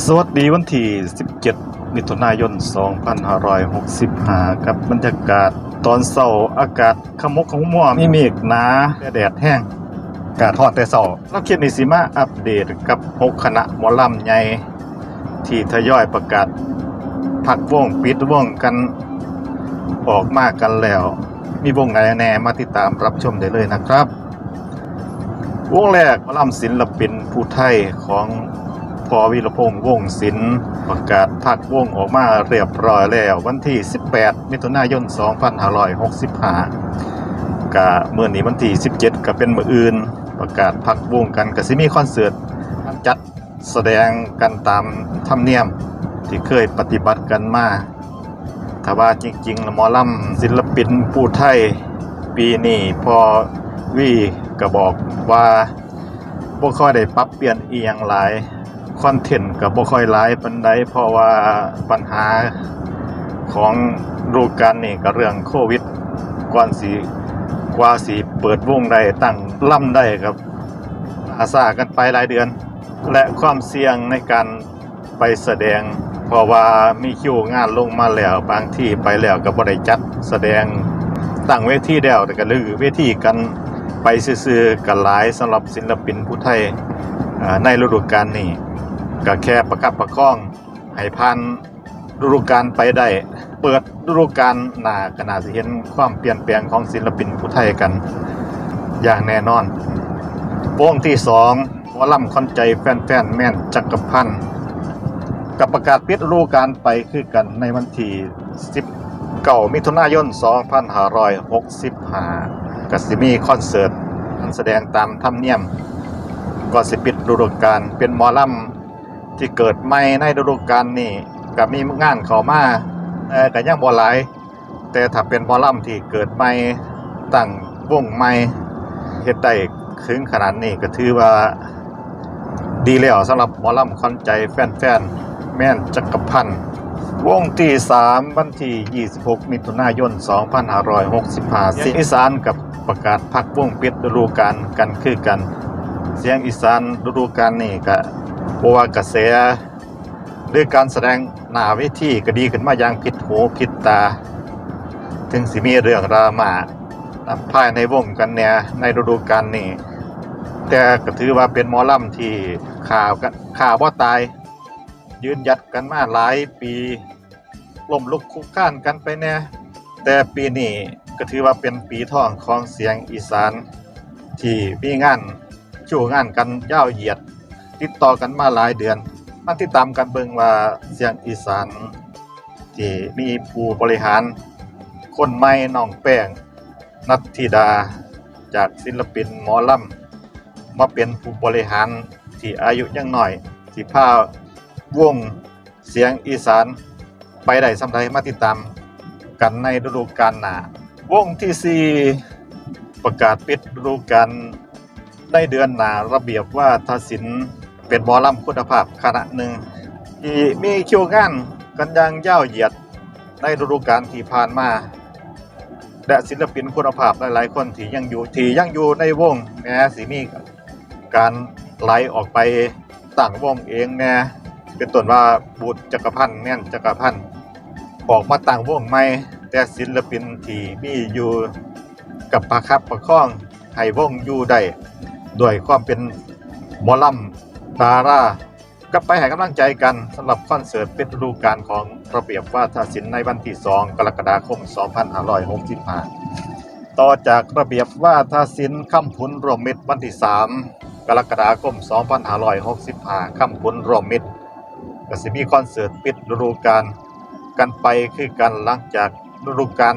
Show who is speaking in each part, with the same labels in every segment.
Speaker 1: สวัสดีวันที่ 17 มิถุนายน 2565กับบรรยากาศตอนเช้าอากาศขมุกขมัวมีเมฆหนาและแดดแห้งกาทอดแต่เช้าเราคลิปนี้สิมาอัปเดตกับ6คณะหมอลำใหญ่ที่ทยอยประกาศพักวงปิดวงกันออกมากันแล้ว มีวงไหนแน่มาติดตามรับชมได้เลยนะครับ วงแรกหมอลำศิลปินผู้ไทยของ พอวีรพงษ์วงศิลป์ประกาศพักวงออกมาเรียบร้อยแล้ว วันที่ 18 มิถุนายน 2565กะเมื่อนี้วันที่ 17 ก็เป็นมืออื่น ประกาศพักวงกันก็สิมีคอนเสิร์ตจัดแสดงกันตามธรรมเนียมที่เคยปฏิบัติกันมาถ้าว่าจริงๆล้วหมอลำศิลปินผู้ไทยปีนี้พอวีก็บอกว่าบ่ค่อยได้ปรับเปลี่ยนอีหยังหลาย คอนเทนต์ก็บ่ค่อยหลายปานใดเพราะว่าปัญหาของรูปการนี่ก็เรื่องโควิดก่อนสิกว่าสิเปิดวงได้ตั้งล่ำได้ครับอาสากันไปหลายเดือน และความเสี่ยงในการไปแสดง เพราะว่ามีคิวงานลงมาแล้วบางที่ไปแล้วก็บ่ได้จัดแสดงตั้งเวทีแล้วแต่ก็ลือเวทีกันไปซื่อๆกันหลายสำหรับศิลปินผู้ไทยในฤดูกาลนี้ ก็แค่ประคับประคองให้ผ่านฤดูกาลไปได้ เปิดฤดูกาลหน้าก็น่าสิเห็นความเปลี่ยนแปลงของศิลปินผู้ไทยกัน อย่างแน่นอนวงที่สองหมอลำคอนใจแฟนๆแม่นจักรพันธ์กับประกาศปิดฤดูกาลไปคือกันในวันที่10เก่ามิถุนายน 2565กสิมีคอนเสิร์ตแสดงตามธรรมเนียมก่อนสิปิดฤดูกาลเป็นมอลำ ที่เกิดใหม่ในฤดูกาลนี้ก็มีงานเข้ามาแต่ก็ยังบ่หลาย แต่ถ้าเป็นหมอลำที่เกิดใหม่ตั้งวงใหม่เฮ็ดได้ถึงขนาดนี้ก็ถือว่าดีแล้วสำหรับหมอลำคอนใจแฟนๆ แม่นจักรพันธ์วงที่ 3 วันที่ 26 มิถุนายน 2565 เสียงอีสานกับประกาศพักวงปิดฤดูกาลกันคือกัน เสียงอีสานฤดูกาลนี้ก็ บ่ว่ากระแสหรือการแสดงหน้าเวทีก็ดีขึ้นมาอย่างผิดหูผิดตา ถึงสิมีเรื่องรามาภายในวงกันเนี่ยในฤดูกาลนี้แต่ก็ถือว่าเป็นมอลำที่ข่าวกันข่าวว่าตาย ยืนยัดกันมาหลายปีล่มลุกคุกคลานกันไปแน่แต่ปีนี้ก็ถือว่าเป็นปีทองของเสียงอีสาน ที่มีงานชูงานกันยาวเหยียด ติดต่อกันมาหลายเดือนมาติดตามกันเบิ่งว่าเสียงอีสานที่มีผู้บริหาร คนใหม่น้องแป้งนัทธิดา จากศิลปินหมอลำมาเป็นผู้บริหารที่อายุยังหน้อยที่พาวงเสียงอีสานไปได้สำใดมาติดตามกันในฤดูกาลหนาวงที่ 4 ประกาศปิดฤดูกาลในเดือนหนาระเบียบว่าทศิลป์ เป็นบอลำคุณภาพคณะหนึ่งที่มีคิวงานกันอย่างยาวเหยียดในฤดูกาลที่ผ่านมา และศิลปินคุณภาพหลาย ๆ คนที่ยังอยู่ที่ยังอยู่ในวงแม้สิมีการไหลออกไปต่างวงเองแน่เป็นต้นว่าบุตรจักรพันธ์แม่นจักรพันธ์ออกมาต่างวงใหม่แต่ศิลปินที่มีอยู่กับประคับประคองให้วงอยู่ได้ด้วยความเป็นหมอลำ ดาร่าก็ไปให้กำลังใจกันสำหรับคอนเสิร์ตเป็นฤดูกาลของระเบียบวาทศิลป์ในวันที่ 2 กรกฎาคม 2565 ต่อจากระเบียบว่าทศิลป์คำพุนรวมมิตรวันที่ 3 กรกฎาคม 2565คำพุนรวมมิตรก็สิมีคอนเสิร์ตปิดฤดูกาลกันไปคือกันหลังจากฤดูกาล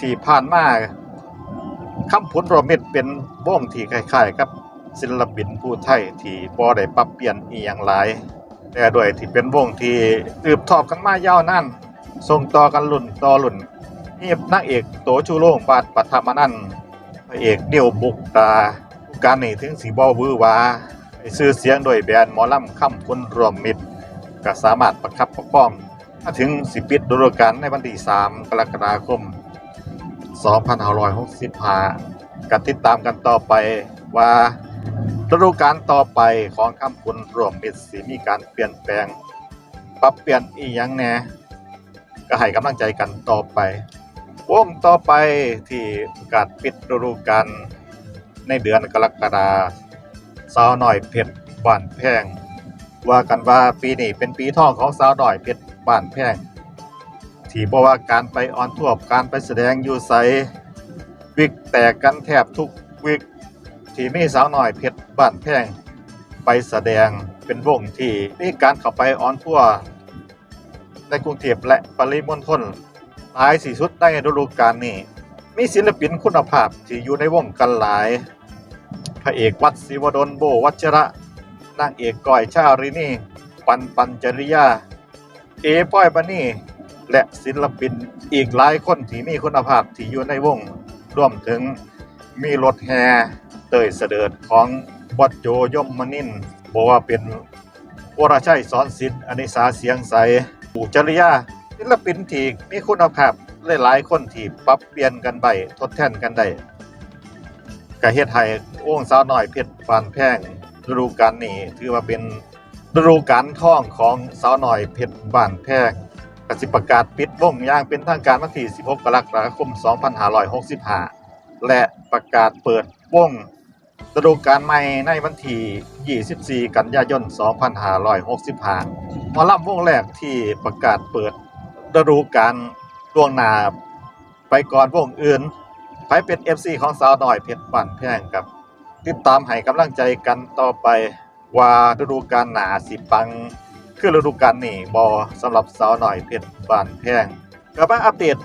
Speaker 1: ที่ผ่านมาคำพุนรวมมิตรเป็นวงที่คล้ายๆกับ ศิลปินผู้ไทยที่บ่ได้ปรับเปลี่ยนอีหยังหลาย แต่ด้วยที่เป็นวงที่สืบทอดกันมายาวนานส่งต่อกันรุ่นต่อรุ่นนี่นางเอกโตชูโรงบาดปัทมานันพระเอกเดี่ยวบุกตาการนี่ถึงสีบอวือวาไปซื้อเสียงโดยแบรนด์หมอลำค่ำคุณรวมมิตรก็สามารถประคับประคองมาถึงสิปิดฤดูกาลในวันที่ 3 กรกฎาคม 2565กันติดตามกันต่อไปว่า ฤดูกาลต่อไปของคำคุณรวมมิตรสิมีการเปลี่ยนแปลง ปรับเปลี่ยนอีหยังแน่ก็ให้กำลังใจกันต่อไปวงต่อไปที่กาศปิดฤดูกาลในเดือนกรกฎาสาวหน่อยเพชรบ้านแพง ว่ากันว่าปีนี้เป็นปีทองของสาวหน่อยเพชรบ้านแพงที่บอกว่าการไปออนทัวร์การไปแสดงอยู่ไสวิกแตกกันแทบทุกวิก ที่มีสาวหน่อยเพชรบ้านแพงไปแสดงเป็นวงที่มีการเข้าไปออนทัวร์ในกรุงเทพและปริมณฑลหลายสีสุดในฤดูกาลนี้ มีศิลปินคุณภาพที่อยู่ในวงกันหลาย พระเอกวัดศิวดลโบวัชระนางเอกก้อยชารินีปันปัญจริยา เอป้อยบันนี่และศิลปินอีกหลายคนที่มีคุณภาพที่อยู่ในวงรวมถึงมีรถแฮ เตยเสดิร์ดของวัดโจยมมนินบอกว่าเป็นวรชัยสอนศิลป์อนิสาเสียงใสปูจริยาศิลปินที่มีคุณภาพหลายๆคนที่ปรับเปลี่ยนกันไปทดแทนกันได้ก็เฮ็ดให้วงสาวน้อยเพชรปานแพงฤดูกาลนี้ถือว่าเป็นฤดูกาลท่องของสาวน้อยเพชรบ้านแพงกสิประกาศปิดวงอย่างเป็นทางการวันที่ 16 กรกฎาคม 2565 และประกาศเปิดวง ดูกาลใหม่ในวันที่24 กันยายน 2565หมอลำวงแรกที่ประกาศเปิดฤดูกาลล่วงหน้าไปก่อนวงอื่นไปเป็น FC ของสาวหน้อยเพชรบ้านแพงครับ ติดตามให้กำลังใจกันต่อไปว่าฤดูกาลหนาสิปัง คือฤดูกาลนี้บอสำหรับสาวหน่อยเพชรบ้านแพงก็มาอัปเดต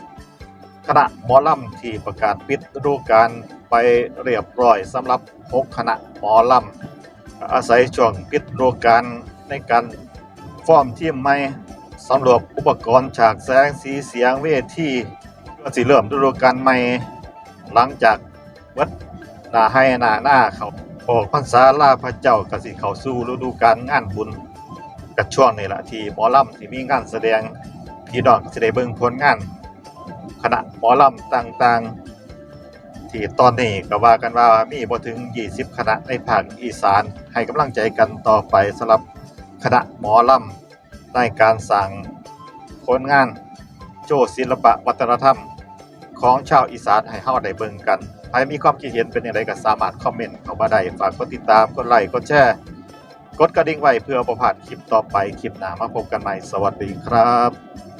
Speaker 1: คณะหมอลำที่ประกาศปิดฤดูกาลไปเรียบร้อยสำหรับ6คณะหมอลำอาศัยช่วงปิดฤดูกาลในการฟอร์มทีมใหม่สำรวจอุปกรณ์ฉากแสงสีเสียงเวทีก็สิเริ่มฤดูกาลใหม่ หลังจากวัดหนาให้หนาหน้าเขาออกพรรษาลาพระเจ้ากสิเขาสู่ฤดูกาลงานบุญกับช่วงนี้แหละที่หมอลำที่มีงานแสดงพี่น้องก็จะได้เบิ่งผลงาน มอลำต่างๆ ที่ตอนนี้ก็ว่ากันว่ามีบ่ถึง 20 คณะในภาคอีสานให้กำลังใจกันต่อไปสำหรับคณะหมอลำในการสร้างผลงานโจศิลปะวัฒนธรรม ของชาวอีสานให้เฮาได้เบิ่งกันใครมีความคิดเห็นเป็นอย่างไรก็สามารถคอมเมนต์เข้ามาได้ฝากกดติดตามกดไลค์กดแชร์กดกระดิ่งไว้เพื่อประพาดคลิปต่อไปคลิปหน้ามาพบกันใหม่สวัสดีครับ